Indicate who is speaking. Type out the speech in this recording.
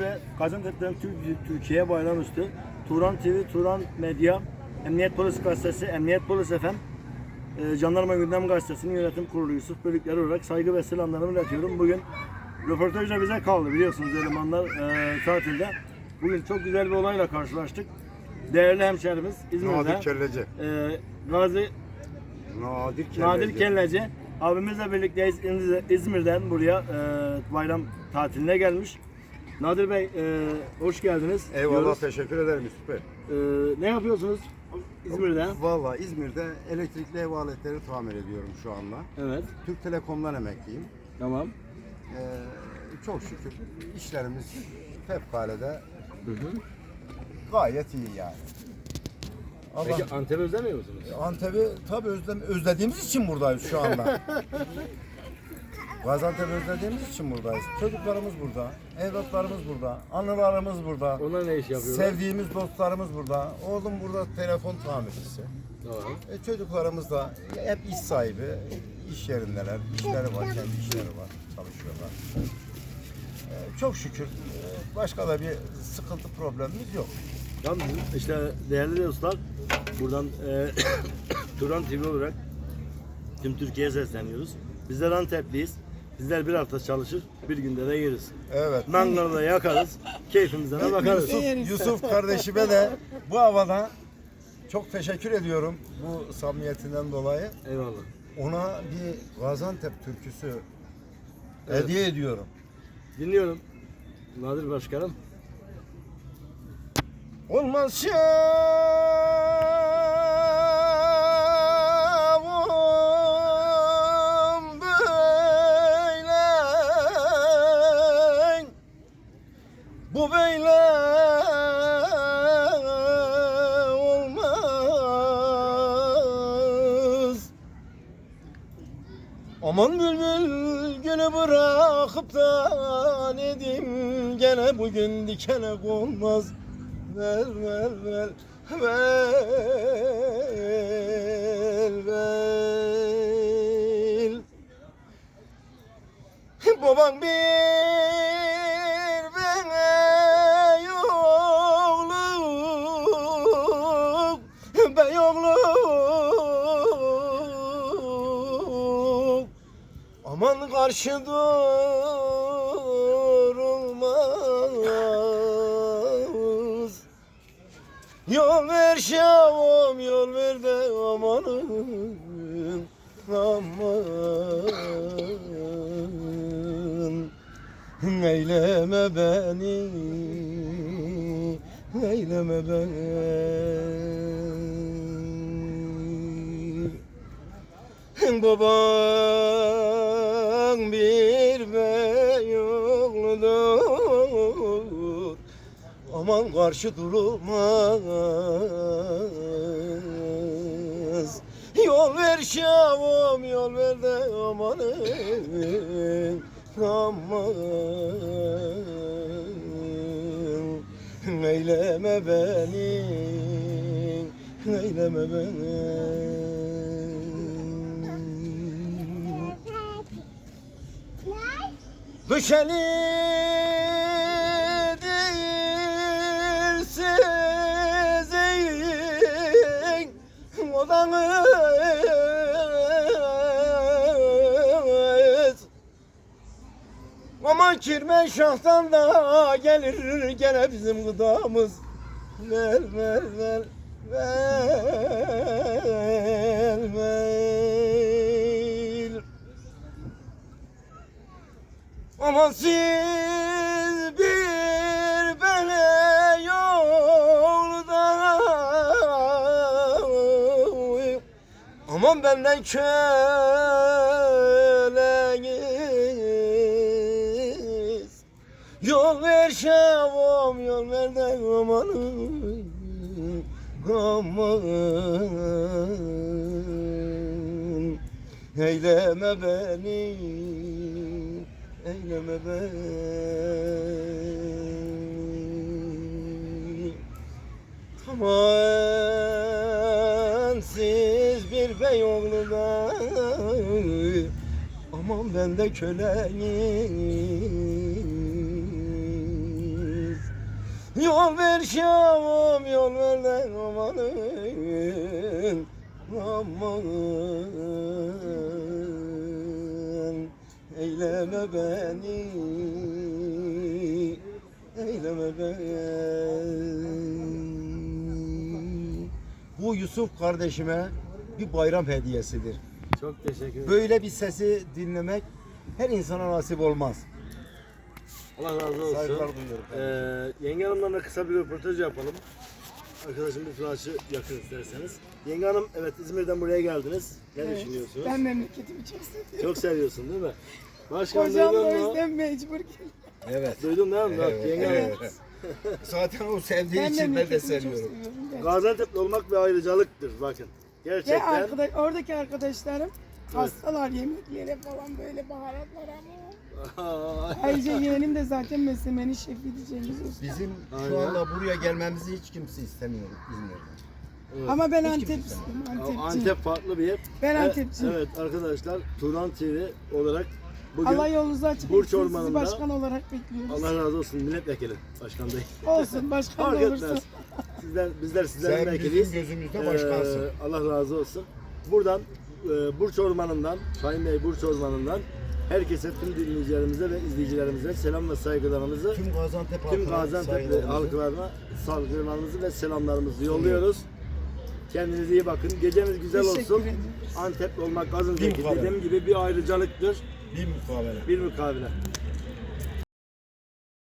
Speaker 1: ve Gaziantep'ten Tür- Türkiye'ye bayram üstü. Turan TV, Turan Medya, Emniyet Polis Gazetesi, Emniyet Polis FM, e, Jandarma Gündem Gazetesi'nin yönetim kurulu Yusuf Bölükleri olarak saygı ve selamlarımı iletiyorum. Bugün röportajda bize kaldı biliyorsunuz elemanlar e, tatilde. Bugün çok güzel bir olayla karşılaştık. Değerli hemşerimiz İzmir'de
Speaker 2: Nadir Kelleci.
Speaker 1: e, Gazi
Speaker 2: Nadir Kelleci.
Speaker 1: Nadir Kelleci abimizle birlikteyiz İz- İzmir'den buraya e, bayram tatiline gelmiş. Nadir Bey e, hoş geldiniz.
Speaker 2: Eyvallah
Speaker 1: diyoruz.
Speaker 2: teşekkür ederim Yusuf Bey.
Speaker 1: E, ne yapıyorsunuz İzmir'de?
Speaker 2: Valla İzmir'de elektrikli ev aletleri tamir ediyorum şu anda.
Speaker 1: Evet.
Speaker 2: Türk Telekom'dan emekliyim.
Speaker 1: Tamam.
Speaker 2: Ee, çok şükür işlerimiz fevkalade gayet iyi yani. Allah
Speaker 1: Peki Antep özlemiyor musunuz?
Speaker 2: Antep'i tabii özlem, özlediğimiz için buradayız şu anda. Gaziantep özlediğimiz için buradayız. Çocuklarımız burada, evlatlarımız burada, anılarımız burada.
Speaker 1: Onlar ne iş yapıyorlar?
Speaker 2: Sevdiğimiz dostlarımız burada. Oğlum burada telefon tamircisi.
Speaker 1: Tamam.
Speaker 2: E, çocuklarımız da hep iş sahibi, iş yerindeler, işleri var, kendi işleri var, çalışıyorlar. E, çok şükür e, başka da bir sıkıntı problemimiz yok.
Speaker 1: Tamam işte değerli dostlar buradan e, Turan TV olarak tüm Türkiye'ye sesleniyoruz. Bizler Antepliyiz. Bizler bir hafta çalışır, bir günde de yeriz.
Speaker 2: Evet.
Speaker 1: Mangalı da yakarız, keyfimize de bakarız.
Speaker 2: Yusuf, Yusuf kardeşime de bu havada çok teşekkür ediyorum bu samimiyetinden dolayı.
Speaker 1: Eyvallah.
Speaker 2: Ona bir Gaziantep türküsü
Speaker 1: Evet.
Speaker 2: hediye ediyorum.
Speaker 1: Dinliyorum. Nadir Başkanım.
Speaker 2: Olmaz şavum Aman bülbül günü bırakıp da nedim gene bugün dikene konmaz. Ver ver ver ver ver Babam bir Aman karşı durulmaz. Yol ver şavam yol ver de amanın aman Eyleme beni Eyleme beni Baban bir bey oğludur Aman karşı durulmaz. Yol ver şavam yol ver de amanın. Aman Eyleme beni Eyleme beni Düşelidir sizin odanız. Aman kirmen şahtan da gelir gene bizim gıdamız. Ver ver ver ver ver Ama siz bir beni yolda. Aman benden köleğiz Yol ver şavam yol ver de amanın. Aman Eyleme beni Eyleme beni Aman siz bir bey oğlu da Aman ben de köleyim Yol ver şavam yol ver de amanın. Aman Eyleme beni Eyleme beni Bu Yusuf kardeşime bir bayram hediyesidir.
Speaker 1: Çok teşekkür ederim.
Speaker 2: Böyle bir sesi dinlemek her insana nasip olmaz.
Speaker 1: Allah razı olsun.
Speaker 2: Saygılar duyuyorum.
Speaker 1: Ee, yenge hanımlarla kısa bir röportaj yapalım. Arkadaşım bir flaşı yakın isterseniz. Yenge hanım evet İzmir'den buraya geldiniz. Ne düşünüyorsunuz?
Speaker 3: Ben memleketimi çok seviyorum.
Speaker 1: Çok seviyorsun değil mi? Başkan
Speaker 3: Kocam da o
Speaker 1: duydun mu?
Speaker 3: yüzden mecbur geldim.
Speaker 2: Evet.
Speaker 1: Duydun değil mi? Bak,
Speaker 2: Evet,
Speaker 1: yenge
Speaker 2: evet.
Speaker 1: hanım.
Speaker 2: Zaten o sevdiği
Speaker 3: Ben
Speaker 2: için ben de
Speaker 3: memleketimi çok
Speaker 2: seviyorum.
Speaker 3: seviyorum. gerçekten.
Speaker 1: Olmak bir ayrıcalıktır bakın.
Speaker 3: Ve
Speaker 1: Gerçekten.
Speaker 3: arkadaş, oradaki arkadaşlarım hastalar yemeklere falan böyle baharatlar ama. Ayrıca yeğenim de zaten meslemenin şefiydi Cengiz Usta.
Speaker 2: Bizim
Speaker 1: Aynen.
Speaker 2: şu anda buraya gelmemizi hiç kimse istemiyor İzmir'den.
Speaker 1: Evet.
Speaker 3: Ama ben
Speaker 2: Hiç
Speaker 1: Antep farklı bir yer.
Speaker 3: Ben
Speaker 1: Ve-
Speaker 3: Antepçiyim.
Speaker 1: Evet arkadaşlar Turan TV olarak bugün
Speaker 3: Allah yolunuzu açık
Speaker 1: Burç
Speaker 3: etsin. Sizi
Speaker 1: Ormanı'nda-
Speaker 3: başkan olarak bekliyoruz.
Speaker 1: Allah razı olsun milletvekili başkan değil.
Speaker 3: Olsun başkan
Speaker 1: Fark
Speaker 3: da
Speaker 1: etmez.
Speaker 3: olursun.
Speaker 1: Sizler, bizler sizlerin
Speaker 2: Sen
Speaker 1: vekiliyiz.
Speaker 2: bizim gözümüzde
Speaker 1: Ee,
Speaker 2: başkansın.
Speaker 1: Allah razı olsun. Buradan e, Burç Ormanı'ndan, Sayın Bey Burç Ormanı'ndan herkese, tüm dinleyicilerimize ve izleyicilerimize selam ve saygılarımızı,
Speaker 2: Tüm Gaziantep
Speaker 1: tüm
Speaker 2: halkına
Speaker 1: Gaziantep'li
Speaker 2: saygılarımızı-
Speaker 1: halklarına saygılarımızı ve selamlarımızı yolluyoruz. Kendinize iyi bakın. Geceniz güzel
Speaker 3: Teşekkür
Speaker 1: olsun.
Speaker 3: ederim.
Speaker 1: Antep'li olmak Gaziantep'li
Speaker 2: mukabele.
Speaker 1: dediğim gibi bir ayrıcalıktır,
Speaker 2: Bir mukabele.
Speaker 1: bir mukabele.